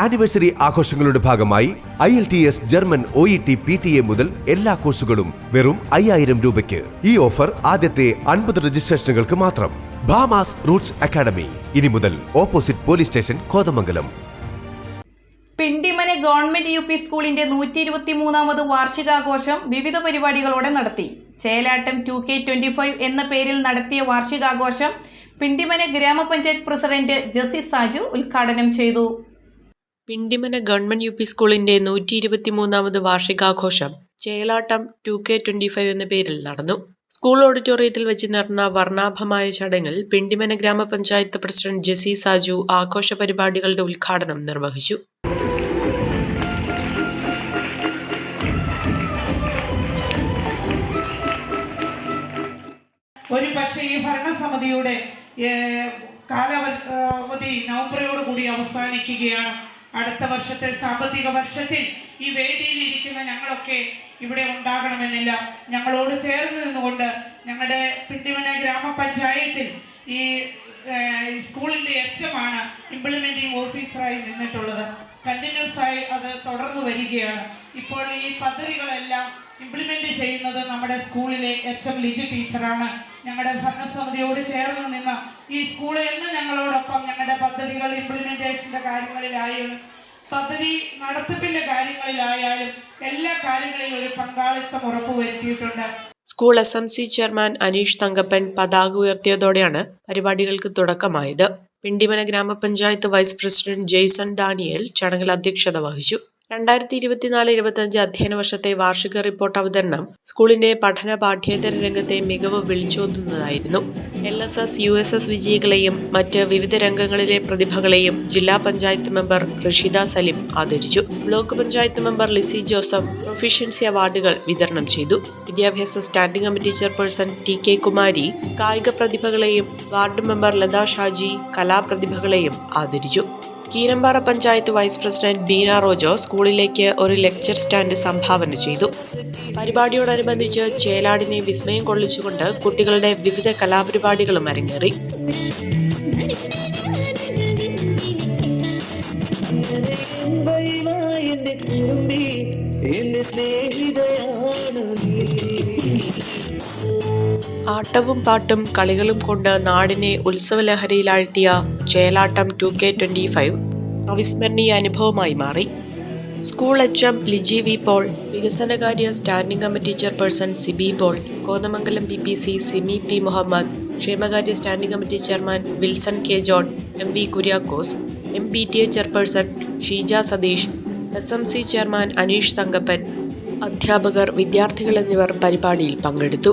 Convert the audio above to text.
Anniversary ആഘോഷങ്ങളുടെ ഭാഗമായി I L T S German O E T P T A മുതൽ എല്ലാ കോഴ്സുകളും വെറും അയ്യായിരം രൂപയ്ക്ക്. ഈ ഓഫർ ആദ്യത്തെ അൻപത് രജിസ്ട്രേഷനുകൾക്ക് മാത്രം. Bhamas roots academy. ഇനി മുതൽ opposite police station Kothamangalam. Pindimana government U P സ്കൂളിന്റെ നൂറ്റി ഇരുപത്തി മൂന്നാമത് വാർഷികാഘോഷം വിവിധ പരിപാടികളോടെ നടത്തി. Chelattam two K twenty five എന്ന പേരിൽ നടത്തിയ വാർഷികാഘോഷം പിണ്ടിമന ഗ്രാമപഞ്ചായത്ത് പ്രസിഡന്റ് ജസി സാജു ഉദ്ഘാടനം ചെയ്തു. പിണ്ടിമന ഗവൺമെന്റ് യു പി സ്കൂളിന്റെ നൂറ്റി ഇരുപത്തിമൂന്നാമത് വാർഷികാഘോഷം Chelattam two K twenty five എന്ന പേരിൽ നടന്നു. സ്കൂൾ ഓഡിറ്റോറിയത്തിൽ വെച്ച് നടന്ന വർണാഭമായ ചടങ്ങിൽ പിണ്ടിമന ഗ്രാമപഞ്ചായത്ത് പ്രസിഡന്റ് ജെസി സാജു ആഘോഷ പരിപാടികളുടെ ഉദ്ഘാടനം നിർവഹിച്ചു. ഒരു പക്ഷേ ഈ ഭരണസമിതിയുടെ കാലാവധി നവംബറോട് കൂടി അവസാനിക്കുകയാണ്. അടുത്ത വർഷത്തെ സാമ്പത്തിക വർഷത്തിൽ ഈ വേദിയിൽ ഇരിക്കുന്ന ഞങ്ങളൊക്കെ ഇവിടെ ഉണ്ടാകണമെന്നില്ല. ഞങ്ങളോട് ചേർന്ന് നിന്നുകൊണ്ട് ഞങ്ങളുടെ പിണ്ടിമന ഗ്രാമപഞ്ചായത്തിൽ ഈ സ്കൂളിന്റെ എച്ചമാണ് ഇംപ്ലിമെന്റിംഗ് ഓഫീസറായി നിന്നിട്ടുള്ളത്. കണ്ടിന്യൂസ് ആയി അത് തുടർന്നു വരികയാണ്. ഇപ്പോൾ ഈ പദ്ധതികളെല്ലാം ഇംപ്ലിമെന്റ് ചെയ്യുന്നത് നമ്മുടെ സ്കൂളിലെ എച്ച് എം ലിജി ടീച്ചറാണ്. ഞങ്ങളുടെ ഭരണസമിതിയോട് ചേർന്ന് നിന്ന് ഈ സ്കൂൾ എന്ന് ഞങ്ങളോടൊപ്പം ഞങ്ങളുടെ പദ്ധതികൾ ഇംപ്ലിമെന്റേഷന്റെ കാര്യങ്ങളിലായാലും പദ്ധതി നടത്തിപ്പിന്റെ കാര്യങ്ങളിലായാലും എല്ലാ കാര്യങ്ങളിലും ഒരു പങ്കാളിത്തം ഉറപ്പുവരുത്തിയിട്ടുണ്ട്. School S M C chairman Aneesh Thankappan പതാക ഉയർത്തിയതോടെയാണ് പരിപാടികൾക്ക് തുടക്കമായത്. പിണ്ടിമന ഗ്രാമപഞ്ചായത്ത് വൈസ് പ്രസിഡന്റ് ജെയ്സൺ ഡാനിയേൽ ചടങ്ങിൽ അധ്യക്ഷത വഹിച്ചു. രണ്ടായിരത്തി ഇരുപത്തിനാല് ഇരുപത്തിയഞ്ച് അധ്യയന വർഷത്തെ വാർഷിക റിപ്പോർട്ട് അവതരണം സ്കൂളിന്റെ പഠന പാഠ്യേതര രംഗത്തെ മികവ് വിളിച്ചോതുന്നതായിരുന്നു. L S S U S S വിജയികളെയും മറ്റ് വിവിധ രംഗങ്ങളിലെ പ്രതിഭകളെയും ജില്ലാ പഞ്ചായത്ത് മെമ്പർ റഷീദ സലിം ആദരിച്ചു. Block panchayat member Lizy Joseph proficiency അവാർഡുകൾ വിതരണം ചെയ്തു. വിദ്യാഭ്യാസ standing committee chairperson T K Kumari കായിക പ്രതിഭകളെയും വാർഡ് മെമ്പർ ലതാ ഷാജി കലാപ്രതിഭകളെയും ആദരിച്ചു. കീരമ്പാറ പഞ്ചായത്ത് വൈസ് പ്രസിഡന്റ് ബീന റോജോ സ്കൂളിലേക്ക് ഒരു ലെക്ചർ സ്റ്റാൻഡ് സംഭാവന ചെയ്തു. പരിപാടിയോടനുബന്ധിച്ച് ചേലാടിനെ വിസ്മയം കൊള്ളിച്ചുകൊണ്ട് കുട്ടികളുടെ വിവിധ കലാപരിപാടികളും അരങ്ങേറി. സ്നേഹിതയാണ് ആട്ടവും പാട്ടും കളികളും കൊണ്ട് നാടിനെ ഉത്സവലഹരിയിലാഴ്ത്തിയ Chelattam two K twenty five അവിസ്മരണീയ അനുഭവമായി മാറി. School H M Liji V Paul വികസനകാര്യ standing committee chairperson Sibi Paul Kothamangalam P P C Simi P Muhammad ക്ഷേമകാര്യ standing committee chairman Wilson K John M V Kuriakose M P T A chairperson Sheeja Satheesh S M C chairman Aneesh Thankappan അധ്യാപകർ വിദ്യാർത്ഥികൾ എന്നിവർ പരിപാടിയിൽ പങ്കെടുത്തു.